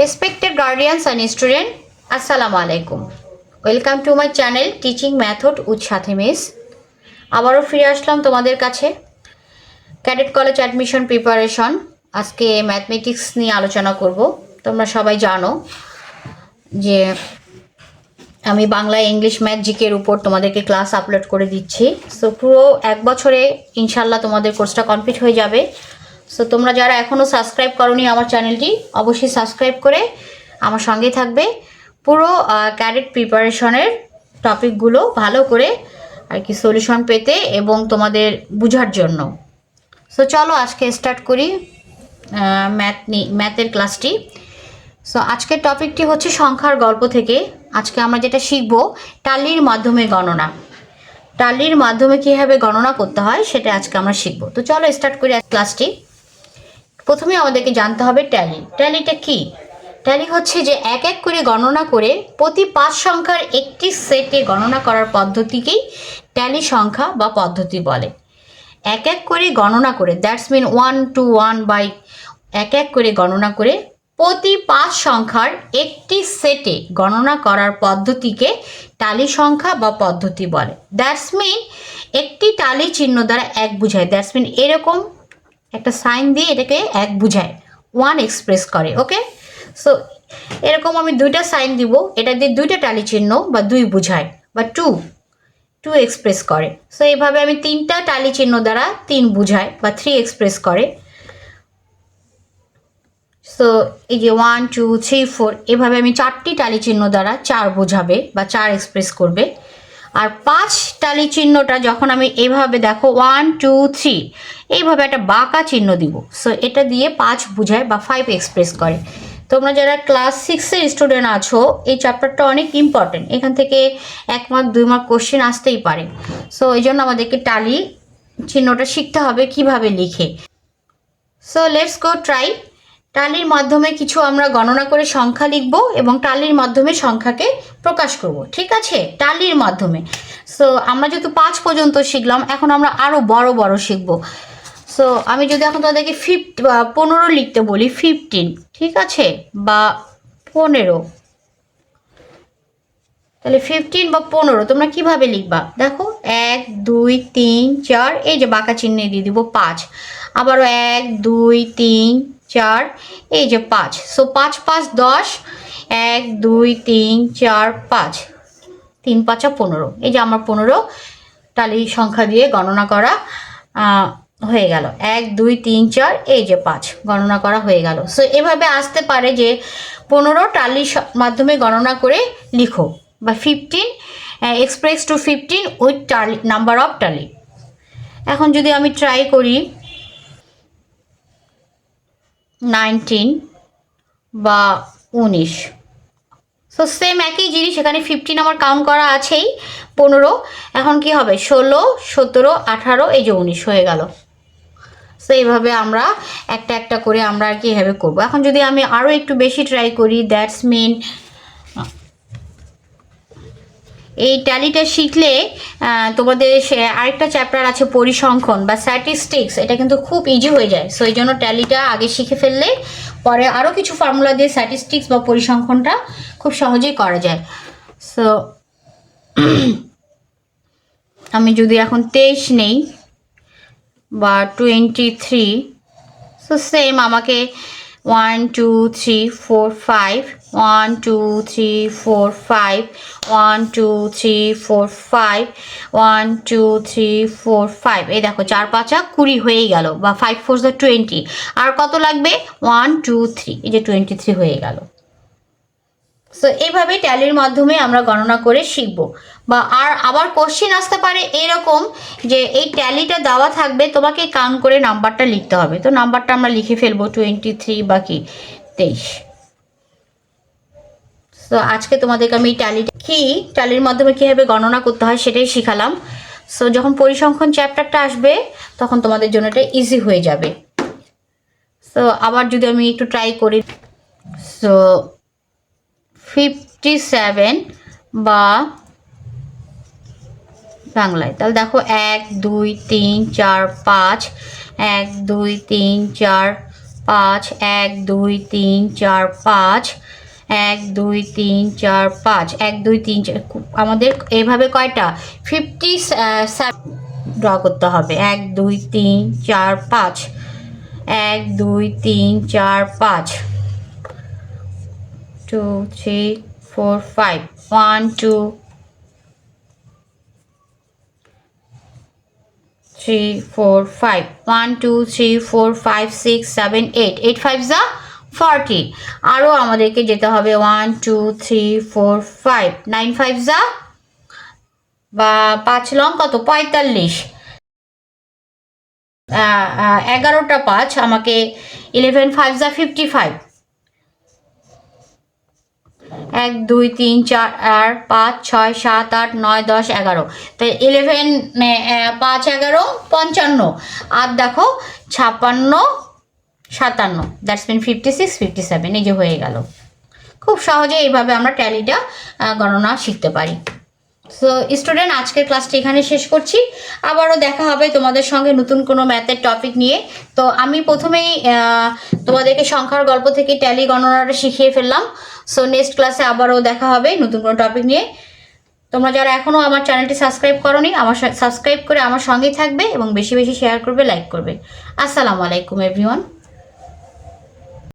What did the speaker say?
Respected guardians and student আসসালামু আলাইকুম welcome to my channel teaching method with সাথে miss আবারও ফিরে আসলাম তোমাদের কাছে। ক্যাডেট কলেজ অ্যাডমিশন প্রিপারেশন আজকে ম্যাথমেটিক্স নিয়ে আলোচনা করব। তোমরা সবাই জানো যে আমি বাংলা ইংলিশ ম্যাথ জিকের উপর তোমাদেরকে ক্লাস আপলোড করে দিচ্ছি। সো পুরো এক বছরে ইনশাল্লাহ তোমাদের কোর্সটা কমপ্লিট হয়ে যাবে। সো তোমরা যারা এখনও সাবস্ক্রাইব করনি আমার চ্যানেলটি অবশ্যই সাবস্ক্রাইব করে আমার সঙ্গেই থাকবে। পুরো ক্যাডেট প্রিপারেশনের টপিকগুলো ভালো করে আর কি সলিউশন পেতে এবং তোমাদের বোঝার জন্য। সো চলো আজকে স্টার্ট করি ম্যাথ নি ম্যাথের ক্লাসটি সো আজকের টপিকটি হচ্ছে সংখ্যার গল্প থেকে। আজকে আমরা যেটা শিখব, টালির মাধ্যমে গণনা। টালির মাধ্যমে কীভাবে গণনা করতে হয়, সেটা আজকে আমরা শিখব। তো চলো স্টার্ট করি ক্লাসটি প্রথমে আমাদেরকে জানতে হবে ট্যালি। ট্যালিটা কি? ট্যালি হচ্ছে যে এক এক করে গণনা করে প্রতি পাঁচ সংখ্যার একটি সেটে গণনা করার পদ্ধতিকেই ট্যালি সংখ্যা বা পদ্ধতি বলে। এক এক করে গণনা করে, that's mean one, two, one by এক এক করে গণনা করে প্রতি পাঁচ সংখ্যার একটি সেটে গণনা করার পদ্ধতিকে টালি সংখ্যা বা পদ্ধতি বলে। দ্যাটস মিন একটি টালি চিহ্ন দ্বারা এক বুঝায়। দ্যাটস মিন এরকম একটা সাইন দিয়ে এটাকে এক বুঝায় ওয়ান এক্সপ্রেস করে ওকে সো এরকম আমি দুইটা সাইন দিব, এটা দিয়ে দুইটা টালি চিহ্ন বা দুই বুঝায়, বা টু টু এক্সপ্রেস করে। সো এইভাবে আমি তিনটা টালি চিহ্ন দ্বারা তিন বুঝায় বা থ্রি এক্সপ্রেস করে। সো এই যে ওয়ান টু থ্রি ফোর এভাবে আমি চারটি টালি চিহ্ন দ্বারা চার বোঝাবে বা চার এক্সপ্রেস করবে। আর পাঁচ টালি চিহ্নটা যখন আমি এভাবে দেখো ওয়ান টু থ্রি এইভাবে একটা বাঁকা চিহ্ন দিব। সো এটা দিয়ে পাঁচ বুঝায় বা ফাইভ এক্সপ্রেস করে। তোমরা যারা ক্লাস সিক্সের স্টুডেন্ট আছো, এই চ্যাপ্টারটা অনেক ইম্পর্টেন্ট এখান থেকে এক মার্ক দুই মার্ক কোশ্চেন আসতেই পারে। সো এই জন্য আমাদেরকে টালি চিহ্নটা শিখতে হবে কীভাবে লিখে। সো লেটস গো ট্রাই টালির মাধ্যমে কিছু আমরা গণনা করে সংখ্যা লিখব এবং টালির মাধ্যমে সংখ্যাকে প্রকাশ করব, ঠিক আছে? টালির মাধ্যমে। সো আমরা যেহেতু পাঁচ পর্যন্ত শিখলাম, এখন আমরা আরও বড় বড় শিখব। সো আমি যদি এখন তাদেরকে ফিফট পনেরো লিখতে বলি ফিফটিন ঠিক আছে? বা পনেরো। তাহলে ফিফটিন বা পনেরো, তোমরা কীভাবে লিখবা? দেখো, এক, দুই, তিন, চার, এই যে বাঁকা চিহ্নে দিয়ে দিব পাঁচ। আবারও এক, দুই, তিন চার, এই যে পাঁচ। সো পাঁচ পাঁচ, দশ, এক, দুই, তিন, চার, পাঁচ। তিন, পাঁচা পনেরো। এই যে আমার পনেরো টালি সংখ্যা দিয়ে গণনা করা হয়ে গেল। এক, দুই, তিন, চার, এই যে পাঁচ। গণনা করা হয়ে গেল। সো এভাবে আসতে পারে যে পনেরো টালির মাধ্যমে গণনা করে লিখো। বা fifteen express to fifteen with tally number of tally এখন যদি আমি ট্রাই করি নাইনটিন বা উনিশ। সো সেম একই জিনিস, এখানে ফিফটিন আমার কাউন্ট করা আছেই, পনেরো। এখন কি হবে? ষোলো, সতেরো, আঠারো, এই যে উনিশ হয়ে গেল। সো এইভাবে আমরা একটা একটা করে আমরা আর কি এভাবে করব। এখন যদি আমি আরও একটু বেশি ট্রাই করি দ্যাটস মিন এই ট্যালিটা শিখলে তোমাদের আরেকটা চ্যাপ্টার আছে পরিসংখ্যান বা স্ট্যাটিস্টিক্স এটা কিন্তু খুব ইজি হয়ে যায়। সো এই জন্য ট্যালিটা আগে শিখে ফেললে পরে আরও কিছু ফর্মুলা দিয়ে স্ট্যাটিস্টিক্স বা পরিসংখ্যানটা খুব সহজেই করা যায়। সো আমি যদি এখন তেইশ নেই বা টোয়েন্টি থ্রি সো সেম আমাকে one two three four five one two three four five one two three four five one two three four five এই দেখো, চার পাঁচা কুড়ি হয়েই গেল, বা ফাইভ ফোর দ্য টোয়েন্টি আর কত লাগবে? ওয়ান টু থ্রি এই যে টোয়েন্টি থ্রি হয়ে গেল। সো এইভাবে ট্যালির মাধ্যমে আমরা গণনা করে শিখব। বা আর আবার কোশ্চিন আসতে পারে এরকম যে এই ট্যালিটা দেওয়া থাকবে, তোমাকে কাউন্ট করে নাম্বারটা লিখতে হবে। তো নাম্বারটা আমরা লিখে ফেলব টোয়েন্টি থ্রি বা কি? তেইশ। তো আজকে তোমাদেরকে আমি ট্যালিটা কি ট্যালির মাধ্যমে কীভাবে গণনা করতে হয় সেটাই শিখালাম। সো যখন পরিসংখ্যান চ্যাপ্টারটা আসবে, তখন তোমাদের জন্য এটা ইজি হয়ে যাবে। সো আবার যদি আমি একটু ট্রাই করি সো ফিফটি সেভেন বা বাংলায়। তাহলে দেখো, এক, দুই, তিন, চার, পাঁচ, এক, দুই, তিন, চার, পাঁচ, এক, দুই, তিন, চার, পাঁচ এক, দুই, তিন, চার, পাঁচ। এক, দুই, তিন, চার আমাদের এইভাবে কয়টা? ফিফটি ড্র করতে হবে। এক, দুই, তিন, চার, পাঁচ। এক, দুই, তিন, চার, পাঁচ। Two three four five one two three four five one two three four five six seven eight eight five যা ফর্টি আরও আমাদেরকে যেতে হবে one two three four five nine five যা? বা পাঁচ লং কত? পঁয়তাল্লিশ। এগারোটা পাঁচ, আমাকে ইলেভেন ফাইভ যা? ফিফটি ফাইভ এক, দুই, তিন, চার পাঁচ, ছয়, সাত, আট, নয়, দশ, এগারো। তাই ইলেভেন পাঁচ, এগারো, পঞ্চান্ন। আর দেখো, ছাপ্পান্ন সাতান্ন। That's mean fifty six fifty seven এই যে হয়ে গেল। খুব সহজে এইভাবে আমরা ট্যালিটা গণনা শিখতে পারি। সো স্টুডেন্ট আজকের ক্লাসটি এখানে শেষ করছি। আবারও দেখা হবে তোমাদের সঙ্গে নতুন কোনো ম্যাথের টপিক নিয়ে। তো আমি প্রথমেই তোমাদেরকে সংখ্যার গল্প থেকে ট্যালি গণনাটা শিখিয়ে ফেললাম। সো নেক্সট ক্লাসে আবারও দেখা হবে নতুন কোনো টপিক নিয়ে। তোমরা যারা এখনও আমার চ্যানেলটি সাবস্ক্রাইব করনি, আমার সাবস্ক্রাইব করে আমার সঙ্গেই থাকবে এবং বেশি বেশি শেয়ার করবে লাইক করবে। আসসালামু আলাইকুম এভরিওয়ান